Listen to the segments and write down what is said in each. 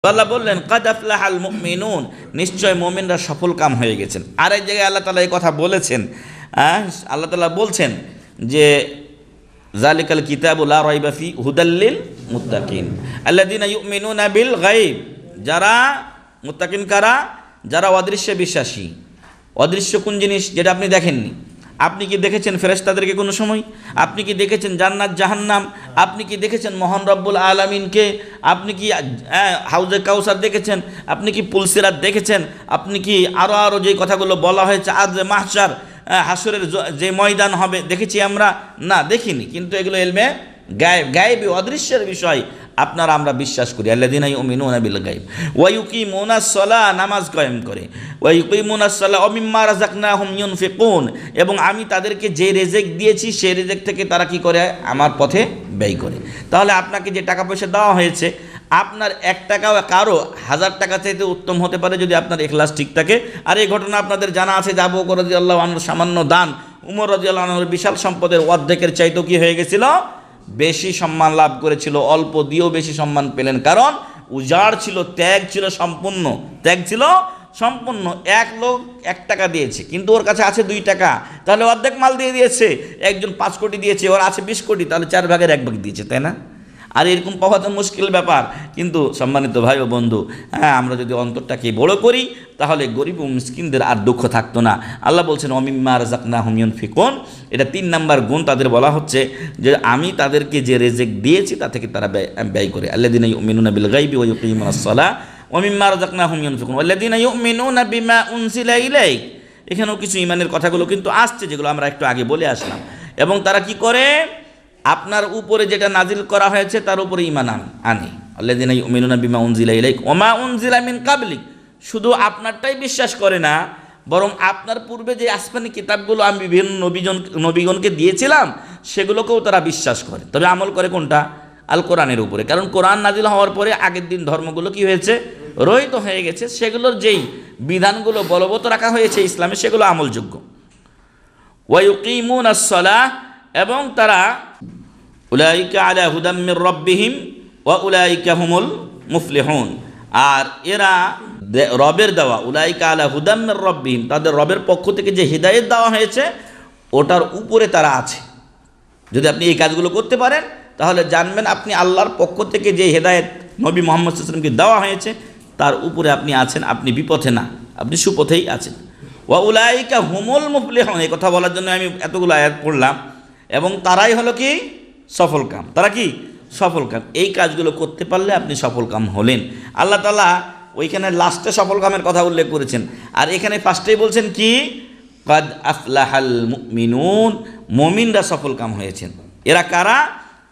আল্লাহ বললেন, কাদ আফলাহাল মুমিনুন। নিশ্চয় মুমিনরা সফল কাম হয়ে গেছেন। আর এক জায়গায় আল্লাহ তালা এই কথা বলেছেন আল্লাহ তালা বলছেন যে, জালিকাল কিতাবুল্লাহ রয়বাফি হুদাল্লিল মুত্তাকিন। আল্লাদিনা ইউমিনুনা বিল গাইব যারা, মুত্তাকিন কারা? যারা অদৃশ্যে বিশ্বাসী অদৃশ্য কোন জিনিস যেটা আপনি দেখেননি। আপনি কি দেখেছেন ফেরেশতাদেরকে কোনো সময়? আপনি কি দেখেছেন জান্নাত জাহান্নাম? আপনি কি দেখেছেন মোহন রব্বুল আলমিনকে? আপনি কি আহ, হাউজে কাউসার দেখেছেন? আপনি কি পুলসিরাত দেখেছেন? আপনি কি আরও আরও যে কথাগুলো বলা হয়েছে আজ মাহসার আহ, হাসরের যে ময়দান হবে দেখেছি আমরা? না দেখিনি। কিন্তু এগুলো এলমে গায়েব গায়েবী অদৃশ্যের বিষয়। আপনারা আমরা বিশ্বাস করি আল্লাদিনাই ওমিনুনা বিল গাইব ওয়াইকি মোনাসলা নামাজ কয়েম করে। ওয়াইকি মোনাসলা অমিম্মা রাজাকনা হুম ইউনফিকুন। এবং আমি তাদেরকে যে রেজেক দিয়েছি সেই রেজেক থেকে তারা কি করে? আমার পথে ব্যয় করে। তাহলে আপনাকে যে টাকা পয়সা দেওয়া হয়েছে, আপনার এক টাকা কারও হাজার টাকা চাইতে উত্তম হতে পারে যদি আপনার এখলাস ঠিক থাকে। আর এই ঘটনা আপনাদের জানা আছে যে আবু রাজি আল্লাহ সামান্য দান। উমর রাজি আল্লাহ বিশাল সম্পদের অর্ধেকের চাইতেও কি হয়ে গেছিল? বেশি সম্মান লাভ করেছিল, অল্প দিয়েও বেশি সম্মান পেলেন। কারণ উজাড় ছিল, ত্যাগ ছিল সম্পূর্ণ। ত্যাগ ছিল সম্পূর্ণ। এক লোক এক টাকা দিয়েছে, কিন্তু ওর কাছে আছে দুই টাকা। তাহলে অর্ধেক মাল দিয়ে দিয়েছে, একজন পাঁচ কোটি দিয়েছে, ওর আছে বিশ কোটি, তাহলে চার ভাগের এক ভাগ দিয়েছে, তাই না? আর এরকম পাওয়া তো মুশকিল ব্যাপার। কিন্তু সম্মানিত ভাই ও বন্ধু হ্যাঁ আমরা যদি অন্তরটাকে বড় করি, তাহলে গরিব ও মিসকিনদের আর দুঃখ থাকতো না। আল্লাহ বলছেন অমিম্মা রাজাকনা হুমিয়ন ফিকন এটা তিন নাম্বার গুণ তাদের বলা হচ্ছে যে, আমি তাদেরকে যে রেজেক দিয়েছি, তা থেকে তারা ব্যয় করে। আল্লাহ দিন মিনুনা বিল গাইবি ওয়া ইউকিমুনাস সালাহ ওমিম্মা রাজাকনা হুমিয়ন ফিকুন আল্লাহ দিন ইউমিনুনা বিমা উনসিলা এখানেও কিছু ইমানের কথাগুলো কিন্তু আসছে, যেগুলো আমরা একটু আগে বলে আসলাম। এবং তারা কি করে? আপনার উপরে যেটা নাজিল করা হয়েছে, তার উপরে ইমান আন বিমা উনজিলা উনজিলা মিন শুধু আপনারটাই বিশ্বাস করে না, বরং আপনার পূর্বে যে আসমানি কিতাবগুলো আমি বিভিন্ন নবীজন, নবীগণকে দিয়েছিলাম, সেগুলোকেও তারা বিশ্বাস করে। তবে আমল করে কোনটা? আল কোরআনের উপরে। কারণ কোরআন নাজিল হওয়ার পরে আগের দিন ধর্মগুলো কি হয়েছে? রহিত হয়ে গেছে। সেগুলোর যেই বিধানগুলো বলবৎ রাখা হয়েছে ইসলামে, সেগুলো আমলযোগ্য। ওয়াইকিমুন আসলাহ এবং তারা উলাইকা আলা হুদাম্মির রব্বিহিম ওয়া উলাইকা হুমুল মুফলিহুন। আর এরা রবের দেওয়া, উলাইকা আলা হুদাম্মির রব্বিহিম, তাদের রবের পক্ষ থেকে যে হৃদায়ত দেওয়া হয়েছে, ওটার উপরে তারা আছে। যদি আপনি এই কাজগুলো করতে পারেন, তাহলে জানবেন আপনি আল্লাহর পক্ষ থেকে যে হেদায়েত নবী মোহাম্মদ সাল্লামকে দেওয়া হয়েছে, তার উপরে আপনি আছেন, আপনি বিপথে না, আপনি সুপথেই আছেন। ওয়া উলাইকা হুমুল মুফলিহুন, এই কথা বলার জন্য আমি এতগুলো আয়াত পড়লাম। এবং তারাই হলো কি? সফল কাম। তারা কি? সফল কাম। এই কাজগুলো করতে পারলে আপনি সফল কাম হলেন। আল্লাহ তালা ওইখানে লাস্টে সফল কামের কথা উল্লেখ করেছেন। আর এখানে ফার্স্টেই বলছেন কি? কাদ আফলাহাল মুমিনুন। মুমিনরা সফল কাম হয়েছেন। এরা কারা?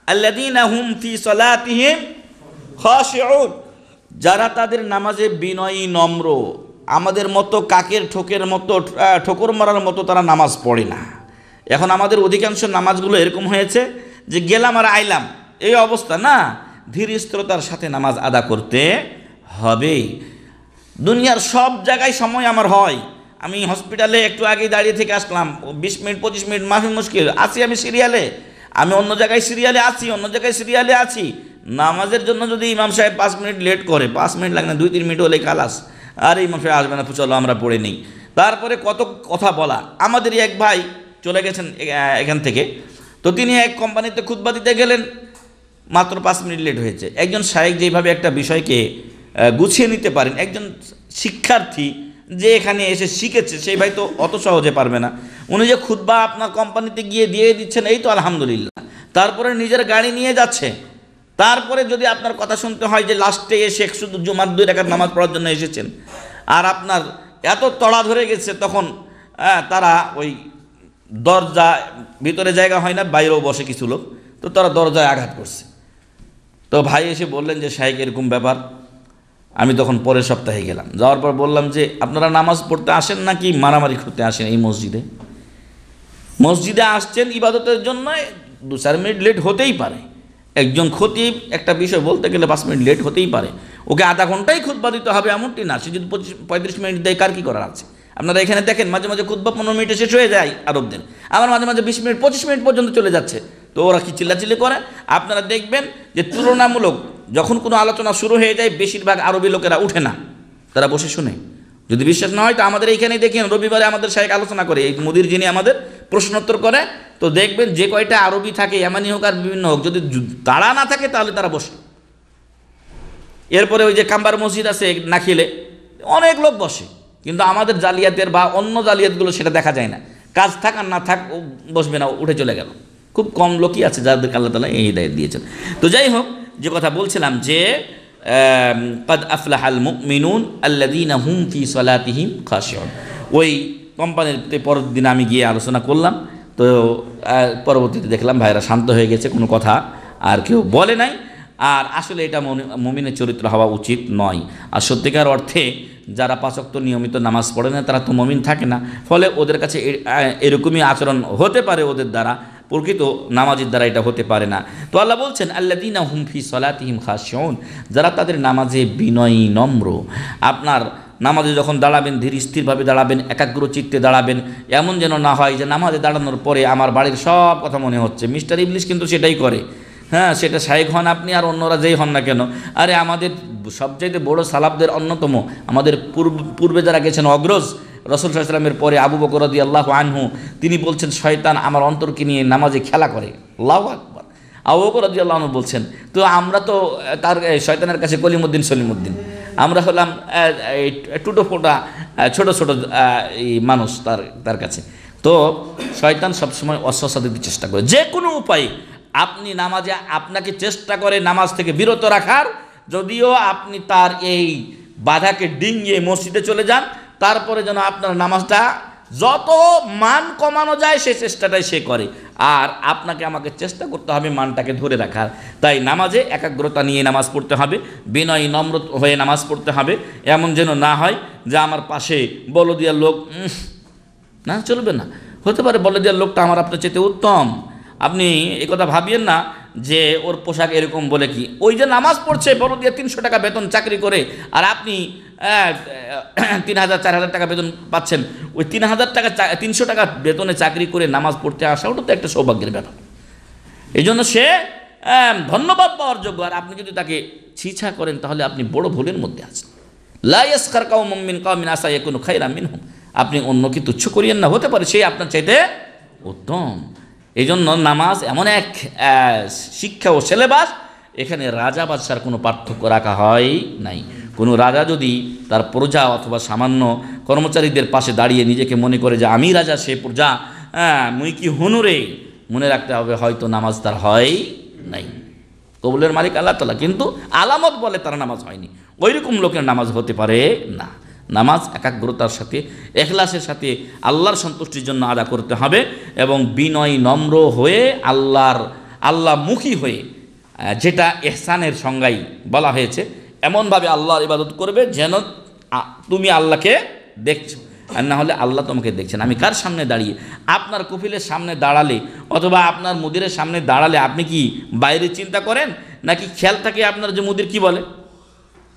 আল্লাযীনা হুম ফি সালাতিহিম খাশিউন। যারা তাদের নামাজে বিনয়ী, নম্র, আমাদের মতো কাকের ঠোকের মতো ঠোকর মারার মতো তারা নামাজ পড়ে না। এখন আমাদের অধিকাংশ নামাজগুলো এরকম হয়েছে যে গেলাম আর আইলাম, এই অবস্থা না। ধীর স্থিরতার সাথে নামাজ আদা করতে হবে দুনিয়ার সব জায়গায় সময় আমার হয়। আমি হসপিটালে একটু আগে দাঁড়িয়ে থেকে আসলাম, বিশ মিনিট, পঁচিশ মিনিট মাফি মুশকিল, আছি আমি সিরিয়ালে। আমি অন্য জায়গায় সিরিয়ালে আছি, অন্য জায়গায় সিরিয়ালে আছি। নামাজের জন্য যদি ইমাম সাহেব পাঁচ মিনিট লেট করে, পাঁচ মিনিট লাগে না, দুই, তিন মিনিট হলে কালাস আর ইমাম সাহেব আসবে না, চলো আমরা পড়ে নিই। তারপরে কত কথা বলা। আমাদেরই এক ভাই চলে গেছেন এখান থেকে। তো তিনি এক কোম্পানিতে খুতবা দিতে গেলেন। মাত্র পাঁচ মিনিট লেট হয়েছে। একজন শায়েক যেভাবে একটা বিষয়কে গুছিয়ে নিতে পারেন, একজন শিক্ষার্থী যে এখানে এসে শিখেছে, সেই ভাই তো অত সহজে পারবে না। উনি যে খুদ্া আপনার কোম্পানিতে গিয়ে দিয়ে দিচ্ছেন, এই তো আলহামদুলিল্লাহ। তারপরে নিজের গাড়ি নিয়ে যাচ্ছে। তারপরে যদি আপনার কথা শুনতে হয় যে লাস্টে এসে শুধু জুমার দুই টাকার নামাজ পড়ার জন্য এসেছেন, আর আপনার এত তড়া ধরে গেছে, তখন তারা ওই দরজা ভিতরে জায়গা হয় না, বাইরেও বসে কিছু লোক। তো তারা দরজায় আঘাত করছে। তো ভাই এসে বললেন যে শাহেক এরকম ব্যাপার। আমি তখন পরের সপ্তাহে গেলাম। যাওয়ার পর বললাম যে, আপনারা নামাজ পড়তে আসেন নাকি মারামারি করতে আসেন এই মসজিদে? মসজিদে আসছেন ইবাদতের জন্য, দু চার মিনিট লেট হতেই পারে। একজন খতিব একটা বিষয় বলতে গেলে পাঁচ মিনিট লেট হতেই পারে। ওকে আধা ঘন্টাই খুদ্া দিতে হবে এমনটি না। সে যদি পঁচিশ, পঁয়ত্রিশ মিনিট দেয়, কার কী করার আছে? আপনারা এখানে দেখেন, মাঝে মাঝে খুদ্া পনেরো মিনিটে শেষ হয়ে যায় আরবদের আবার মাঝে মাঝে বিশ মিনিট, পঁচিশ মিনিট পর্যন্ত চলে যাচ্ছে। তো ওরা কি চিল্লাচিল্লি করে? আপনারা দেখবেন যে তুলনামূলক যখন কোনো আলোচনা শুরু হয়ে যায়, বেশিরভাগ আরবি লোকেরা উঠে না। তারা বসে শুনে। যদি বিশ্বাস না হয়, তো আমাদের এইখানেই দেখেন, রবিবারে আমাদের শাহেক আলোচনা করে। এই মুদির যিনি আমাদের প্রশ্নোত্তর করে, তো দেখবেন যে কয়টা আরবি থাকে এমানি হোক আর বিভিন্ন হোক, যদি তাড়া না থাকে, তাহলে তারা বসে। এরপরে ওই যে কাম্বার মসজিদ আছে নাখিলে, অনেক লোক বসে। কিন্তু আমাদের জালিয়াতের বা অন্য জালিয়াতগুলো সেটা দেখা যায় না। কাজ থাক আর না থাক বসবে না উঠে চলে গেল। খুব কম লোকই আছে যাদেরকে আল্লাহ তালা এই দায়িত্ব দিয়েছেন। তো যাই হোক, যে কথা বলছিলাম যে কদ আফলাহাল মুমিনুন আল্লাযীনা হুম ফি সলাতিহিম খাশিউন। ওই কোম্পানিতে পরের দিন আমি গিয়ে আলোচনা করলাম। তো পরবর্তীতে দেখলাম ভাইরা শান্ত হয়ে গেছে, কোনো কথা আর কেউ বলে নাই। আর আসলে এটা মনি- মুমিনের চরিত্র হওয়া উচিত নয়। আর সত্যিকার অর্থে যারা পাচক্ত নিয়মিত নামাজ পড়ে না, তারা তো মমিন থাকে না। ফলে ওদের কাছে এরকমই আচরণ হতে পারে ওদের দ্বারা। প্রকৃত নামাজের দ্বারা এটা হতে পারে না। তো আল্লাহ বলছেন আল্লাদিনা হুমফি সলাতিহিম খাসিউন যারা তাদের নামাজে বিনয়ী, নম্র, আপনার নামাজে যখন দাঁড়াবেন, ধীর স্থিরভাবে দাঁড়াবেন, একাগ্র চিত্তে দাঁড়াবেন, এমন যেন না হয় যে নামাজে দাঁড়ানোর পরে আমার বাড়ির সব কথা মনে হচ্ছে। মিস্টার ইবলিশ কিন্তু সেটাই করে। হ্যাঁ সেটা শাহেক হন আপনি আর অন্যরা যেই হন না কেন। আরে আমাদের সবচাইতে বড় সালাবদের অন্যতম। আমাদের পূর্ব পূর্বে যারা গেছেন অগ্রজ, রসুল সাল্লামের পরে আবু বকর রদি আল্লাহ আনহু, তিনি বলছেন, শয়তান আমার অন্তরকে নিয়ে নামাজে খেলা করে। আল্লাহ আকবর। আবু বকর রদি আল্লাহ বলছেন, তো আমরা তো, তার শয়তানের কাছে কলিমুদ্দিন সলিমুদ্দিন। আমরা হলাম টুটো ফোটা ছোট ছোট এই মানুষ তার তার কাছে। তো শয়তান সবসময় অস্বস্থা দিতে চেষ্টা করে। যে কোনো উপায়ে আপনি নামাজে, আপনাকে চেষ্টা করে নামাজ থেকে বিরত রাখার যদিও আপনি তার এই বাধাকে ডিঙিয়ে মসজিদে চলে যান, তারপরে যেন আপনার নামাজটা যত মান কমানো যায় সে চেষ্টাটাই সে করে। আর আপনাকে আমাকে চেষ্টা করতে হবে মানটাকে ধরে রাখার। তাই নামাজে একাগ্রতা নিয়ে নামাজ পড়তে হবে, বিনয় নম্র হয়ে নামাজ পড়তে হবে। এমন যেন না হয় যে আমার পাশে বলদিয়ার লোক না, চলবে না। হতে পারে বলে দেওয়ার লোকটা আমার আপনার চেতে উত্তম। আপনি এই কথা ভাবিয়েন না যে ওর পোশাক এরকম বলে কি? ওই যে নামাজ পড়ছে, বড় দিয়ে তিনশো টাকা বেতন চাকরি করে, আর আপনি তিন হাজার, চার হাজার টাকা বেতন পাচ্ছেন। ওই তিন হাজার টাকা তিনশো টাকা বেতনে চাকরি করে নামাজ পড়তে আসা, ওটা তো একটা সৌভাগ্যের ব্যাপার। এই জন্য সে ধন্যবাদ পাওয়ার যোগ্য। আর আপনি যদি তাকে ছিছা করেন, তাহলে আপনি বড় ভুলের মধ্যে আছেন। লাইয়াসকার কাউ মম্মিন কাউমিন আসা এ কোনো খাইরা মিন আপনি অন্যকে তুচ্ছ করিয়েন না, হতে পারে সেই আপনার চাইতে উত্তম। এই জন্য নামাজ এমন এক শিক্ষা ও সিলেবাস, এখানে রাজা বাদশার কোনো পার্থক্য রাখা হয় নাই। কোনো রাজা যদি তার প্রজা অথবা সামান্য কর্মচারীদের পাশে দাঁড়িয়ে নিজেকে মনে করে যে আমি রাজা, সে প্রজা হ্যাঁ মুই কি হনুরে? মনে রাখতে হবে হয়তো নামাজ তার হয় নাই। কবুলের মালিক আল্লাহ তালা কিন্তু আলামত বলে তার নামাজ হয়নি। ওই রকম লোকের নামাজ হতে পারে না। নামাজ, একাগ্রতার সাথে, এখলাসের সাথে আল্লাহর সন্তুষ্টির জন্য আদা করতে হবে এবং বিনয় নম্র হয়ে আল্লাহর, আল্লাহমুখী হয়ে যেটা এহসানের সংজ্ঞাই বলা হয়েছে, এমনভাবে আল্লাহর ইবাদত করবে যেন তুমি আল্লাহকে দেখছ। আর না হলে আল্লাহ তোমাকে দেখছেন আমি কার সামনে দাঁড়িয়ে? আপনার কফিলের সামনে দাঁড়ালে অথবা আপনার মুদিরের সামনে দাঁড়ালে আপনি কি বাইরে চিন্তা করেন? নাকি খেয়াল থাকে আপনার যে মুদির কি বলে?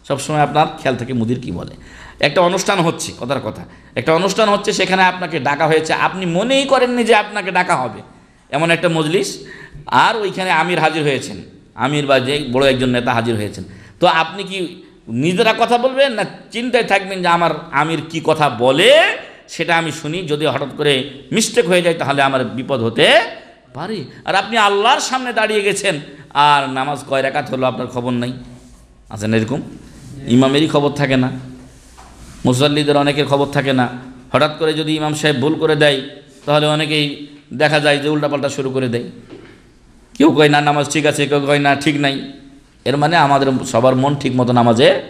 সবসময় আপনার খেয়াল থাকে মুদির কি বলে। একটা অনুষ্ঠান হচ্ছে, কথার কথা। একটা অনুষ্ঠান হচ্ছে, সেখানে আপনাকে ডাকা হয়েছে। আপনি মনেই করেননি যে আপনাকে ডাকা হবে। এমন একটা মজলিস। আর ওইখানে আমির হাজির হয়েছেন। আমির বা যে বড় একজন নেতা হাজির হয়েছেন। তো আপনি কি নিজেরা কথা বলবেন না চিন্তায় থাকবেন যে আমার আমির কি কথা বলে? সেটা আমি শুনি। যদি হঠাৎ করে মিস্টেক হয়ে যায়, তাহলে আমার বিপদ হতে পারে। আর আপনি আল্লাহর সামনে দাঁড়িয়ে গেছেন। আর নামাজ কয় রাকাত হলো আপনার খবর নাই? আছেন এরকম? ইমামেরই খবর থাকে না। মুসল্লিদের অনেকের খবর থাকে না। হঠাৎ করে যদি ইমাম সাহেব ভুল করে দেয়, তাহলে অনেকেই দেখা যায় যে উল্টাপাল্টা শুরু করে দেয়। কেউ কয়, না, নামাজ ঠিক আছে। কেউ কয়, না, ঠিক নাই। এর মানে আমাদের সবার মন ঠিক মতো নামাজে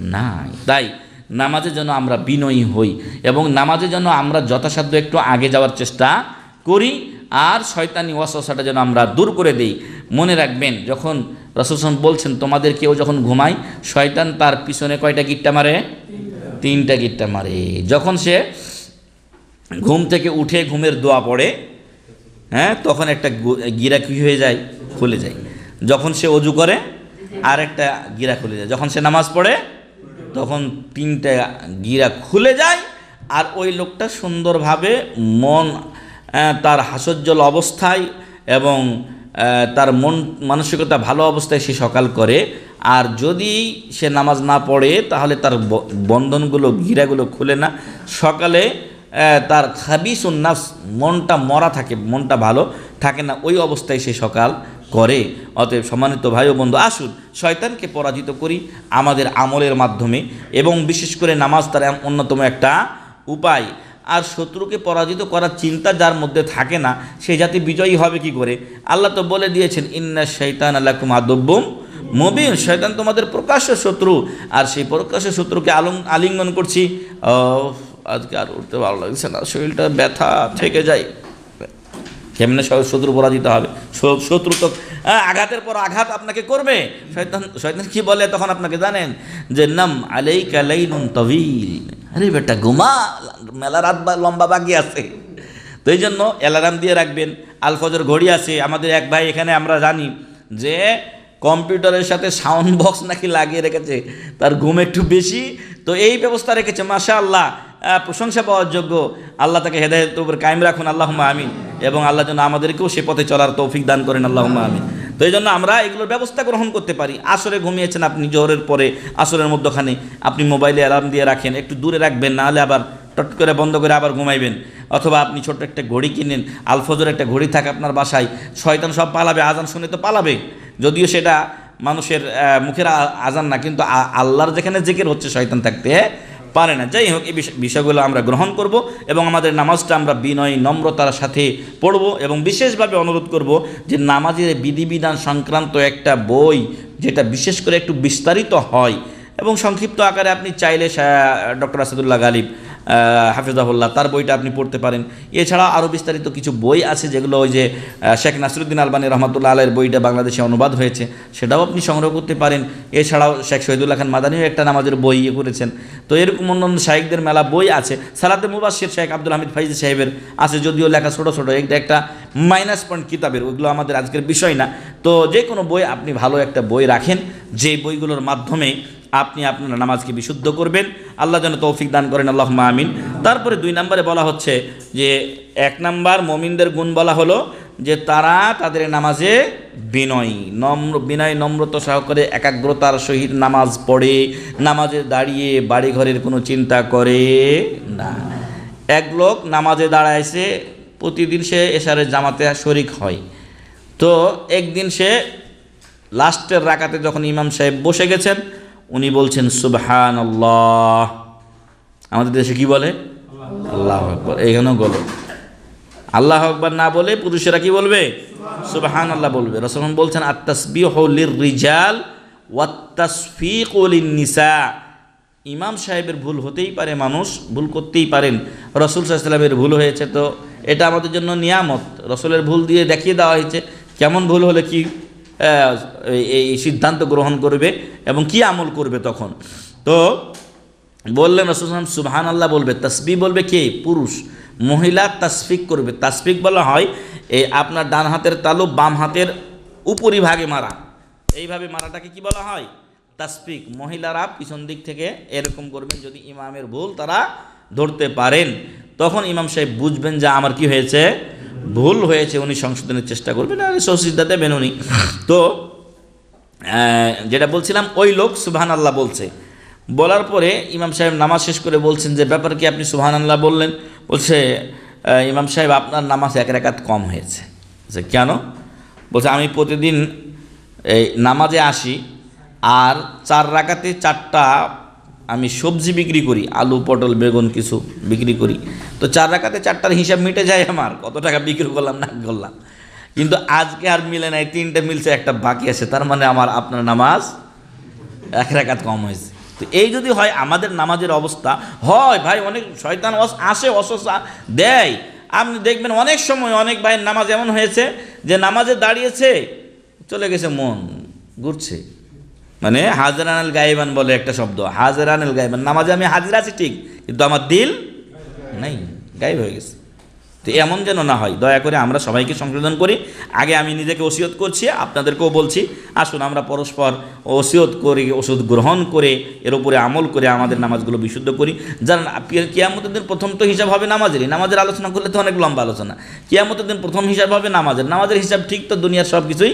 নাই। তাই নামাজে যেন আমরা বিনয়ী হই এবং নামাজে যেন আমরা যথাসাধ্য একটু আগে যাওয়ার চেষ্টা করি, আর শয়তানি ওয়াসওয়াসাটা যেন আমরা দূর করে দেই। মনে রাখবেন, যখন রসুলসন বলছেন, তোমাদের কেউ যখন ঘুমায়, শয়তান তার পিছনে কয়টা গিট্টা মারে? তিনটা গিট্টা মারে। যখন সে ঘুম থেকে উঠে ঘুমের দোয়া পড়ে হ্যাঁ তখন একটা গিরা কি হয়ে যায়? খুলে যায়। যখন সে অজু করে আর একটা গিরা খুলে যায়। যখন সে নামাজ পড়ে, তখন তিনটা গিরা খুলে যায় আর ওই লোকটা সুন্দরভাবে মন তার হাস্যোজ্জ্বল অবস্থায় এবং তার মন মানসিকতা ভালো অবস্থায় সে সকাল করে। আর যদি সে নামাজ না পড়ে, তাহলে তার বন্ধনগুলো, ঘিরাগুলো খুলে না। সকালে তার খাবিস উন্নাস মনটা মরা থাকে, মনটা ভালো থাকে না, ওই অবস্থায় সে সকাল করে। অতএব সম্মানিত ভাই ও বন্ধু, আসুন, শয়তানকে পরাজিত করি আমাদের আমলের মাধ্যমে। এবং বিশেষ করে নামাজ তার অন্যতম একটা উপায়। আর শত্রুকে পরাজিত করার চিন্তা যার মধ্যে থাকে না, সে জাতি বিজয়ী হবে কি করে? আল্লাহ তো বলে দিয়েছেন, ইন্না শৈতান আল্লাহকুম আদব্যম মবিন। শৈতান তোমাদের প্রকাশ্য শত্রু, আর সেই প্রকাশ্য শত্রুকে আলং, আলিঙ্গন করছি। আজকে আর উঠতে ভালো লাগছে না, শরীরটা ব্যথা থেকে যায়। কেমনে শত্রু পরাজিত হবে? শত্রু তো আঘাতের পর আঘাত আপনাকে করবে। শয়তান শয়তান কি বলে তখন আপনাকে জানেন? যে নাম আলাই কালাইনুন তবিল। আরে বেটা, ঘুমা, মেলা রাত লম্বা বাকি আছে। তো এই জন্য অ্যালার্ম দিয়ে রাখবেন। আলফজর ঘড়ি আছে। আমাদের এক ভাই এখানে আমরা জানি যে কম্পিউটারের সাথে সাউন্ড বক্স নাকি লাগিয়ে রেখেছে। তার ঘুম একটু বেশি। তো এই ব্যবস্থা রেখেছে মাশা আল্লাহ প্রশংসা পাওয়ার যোগ্য। আল্লাহ তাকে হেদায়তের উপর কায়েম রাখুন। আল্লাহ আমিন। এবং আল্লাহ যেন আমাদেরকেও সে পথে চলার তৌফিক দান করেন আল্লাহ আমিন। তো এই জন্য আমরা এগুলোর ব্যবস্থা গ্রহণ করতে পারি। আসরে ঘুমিয়েছেন আপনি জোহরের পরে, আসরের মধ্যখানে আপনি মোবাইলে অ্যালার্ম দিয়ে রাখেন, একটু দূরে রাখবেন, নাহলে আবার টট করে বন্ধ করে আবার ঘুমাইবেন। অথবা আপনি ছোট্ট একটা ঘড়ি কিনেন আলফজর একটা ঘড়ি থাকে আপনার বাসায়, শয়তান সব পালাবে আজান শুনে তো পালাবে। যদিও সেটা মানুষের মুখের আজান না, কিন্তু আল্লাহর যেখানে জেকের হচ্ছে শয়তান থাকতে পারে না। যাই হোক, এই বিষয়- বিষয়গুলো আমরা গ্রহণ করব এবং আমাদের নামাজটা আমরা বিনয়, নম্রতার সাথে পড়ব এবং বিশেষভাবে অনুরোধ করব যে নামাজের বিধিবিধান সংক্রান্ত একটা বই যেটা বিশেষ করে একটু বিস্তারিত হয় এবং সংক্ষিপ্ত আকারে আপনি চাইলে ডক্টর আসাদুল্লাহ গালিব হাফিজাহুল্লাহ, তার বইটা আপনি পড়তে পারেন। এছাড়া আরও বিস্তারিত কিছু বই আছে যেগুলো ওই যে শেখ নাসিরুদ্দিন আলবানী রহমতুল্লাহ আলের বইটা বাংলাদেশে অনুবাদ হয়েছে, সেটাও আপনি সংগ্রহ করতে পারেন। এছাড়াও শেখ শহীদুল্লাহ খান মাদানিও একটা নামাজের বই ইয়ে করেছেন। তো এরকম অন্যান্য শাহেকদের মেলা বই আছে। সালাতে মুবাসির শেখ আব্দুল হামিদ ফাইজ সাহেবের আছে, যদিও লেখা ছোটো ছোটো একটা মাইনাস পয়েন্ট কিতাবের ওইগুলো আমাদের আজকের বিষয় না। তো যে কোনো বই আপনি ভালো একটা বই রাখেন, যে বইগুলোর মাধ্যমে আপনি আপনার নামাজকে বিশুদ্ধ করবেন, আল্লাহ যেন তৌফিক দান করেন আল্লাহ আমিন। তারপরে দুই নম্বরে বলা হচ্ছে যে, এক নাম্বার মমিনদের গুণ বলা হলো যে, তারা তাদের নামাজে বিনয়ী, নম্র, বিনয়, নম্রতা সহকারে একাগ্রতার সহিত নামাজ পড়ে, নামাজে দাঁড়িয়ে বাড়ি ঘরের কোনো চিন্তা করে না। এক লোক নামাজে দাঁড়াইছে, প্রতিদিন সে এশারে জামাতে শরিক হয়। তো একদিন সে লাস্টের রাকাতে যখন ইমাম সাহেব বসে গেছেন, উনি বলছেন সুবহান আল্লাহ আমাদের দেশে কি বলে? আল্লাহ আকবর। এইখানেও বলো আল্লাহ আকবর না বলে পুরুষেরা কি বলবে? সুবহান আল্লাহ বলবে রসলম বলছেন আত্তাসবি হলির রিজাল ওয়াত্তাসফিক নিসা ইমাম সাহেবের ভুল হতেই পারে, মানুষ ভুল করতেই পারেন। রসুল সাল্লামের ভুল হয়েছে তো, এটা আমাদের জন্য নিয়ামত। রসুলের ভুল দিয়ে দেখিয়ে দেওয়া হয়েছে। কেমন ভুল হলে কি এই- সিদ্ধান্ত গ্রহণ করবে এবং কি আমল করবে তখন? তো বললেন রসুলাম সুবহান আল্লাহ বলবে তসবি বলবে কে? পুরুষ। মহিলা তাসফিক করবে। তাসফিক বলা হয়, এই আপনার ডান হাতের তালু বাম হাতের উপরিভাগে মারা। এইভাবে মারাটাকে কি বলা হয়? তাসফিক মহিলারা পিছন দিক থেকে এরকম করবেন যদি ইমামের ভুল তারা ধরতে পারেন। তখন ইমাম সাহেব বুঝবেন যে আমার কি হয়েছে? ভুল হয়েছে, উনি সংশোধনের চেষ্টা করবেন, আর সৌসিদ্ধা দেবেন উনি। তো যেটা বলছিলাম, ওই লোক সুবহান আল্লাহ বলছে। বলার পরে ইমাম সাহেব নামাজ শেষ করে বলছেন যে, ব্যাপার কি আপনি সুবহান আল্লাহ বললেন? বলছে ইমাম সাহেব, আপনার নামাজ এক রেখাত কম হয়েছে। যে কেন? বলছে, আমি প্রতিদিন এই নামাজে আসি, আর চার রাকাতে চারটা আমি সবজি বিক্রি করি, আলু, পটল, বেগুন কিছু বিক্রি করি। তো চার রাকাতে চারটার হিসাব মিটে যায় আমার, কত টাকা বিক্রি করলাম, না করলাম। কিন্তু আজকে আর মিলে নাই, তিনটে মিলছে, একটা বাকি আছে, তার মানে আমার আপনার নামাজ এক রাকাত কম হয়েছে। তো এই যদি হয়, আমাদের নামাজের অবস্থা হয়, ভাই, অনেক শয়তান আসে অসসা দেয়। আপনি দেখবেন অনেক সময় অনেক ভাইয়ের নামাজ এমন হয়েছে যে নামাজে দাঁড়িয়েছে, চলে গেছে মন, ঘুরছে। মানে হাজরান আল গাইবান বলে একটা শব্দ। হাজরান আল গাইবান। নামাজে আমি হাজির আছি ঠিক, কিন্তু আমার দিল নাই, গায়েব হয়ে গেছে। তো এমন যেন না হয়, দয়া করে আমরা সবাইকে সংশোধন করি। আগে আমি নিজেকে ওসিয়ত করছি, আপনাদেরকেও বলছি, আসুন আমরা পরস্পর ওসিয়ত করে, ওষুধ গ্রহণ করে, এর উপরে আমল করে আমাদের নামাজগুলো বিশুদ্ধ করি। যারা কিয়ামতের দিন প্রথম তো হিসাব হবে নামাজেরই। নামাজের আলোচনা করলে তো অনেক লম্বা আলোচনা। কিয়ামতের দিন প্রথম হিসাব হবে নামাজের। নামাজের হিসাব ঠিক তো দুনিয়ার সব কিছুই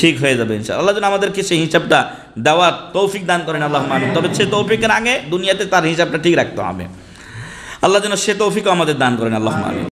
ঠিক হয়ে যাবে ইনশাআল্লাহ। আল্লাহ যেন আমাদেরকে সেই হিসাবটা দেওয়ার তৌফিক দান করেন, আল্লাহ মানুষ তবে সে তৌফিকের আগে দুনিয়াতে তার হিসাবটা ঠিক রাখতে হবে। আল্লাহ যেন সে তৌফিকও আমাদের দান করেন, আল্লাহ মানুষ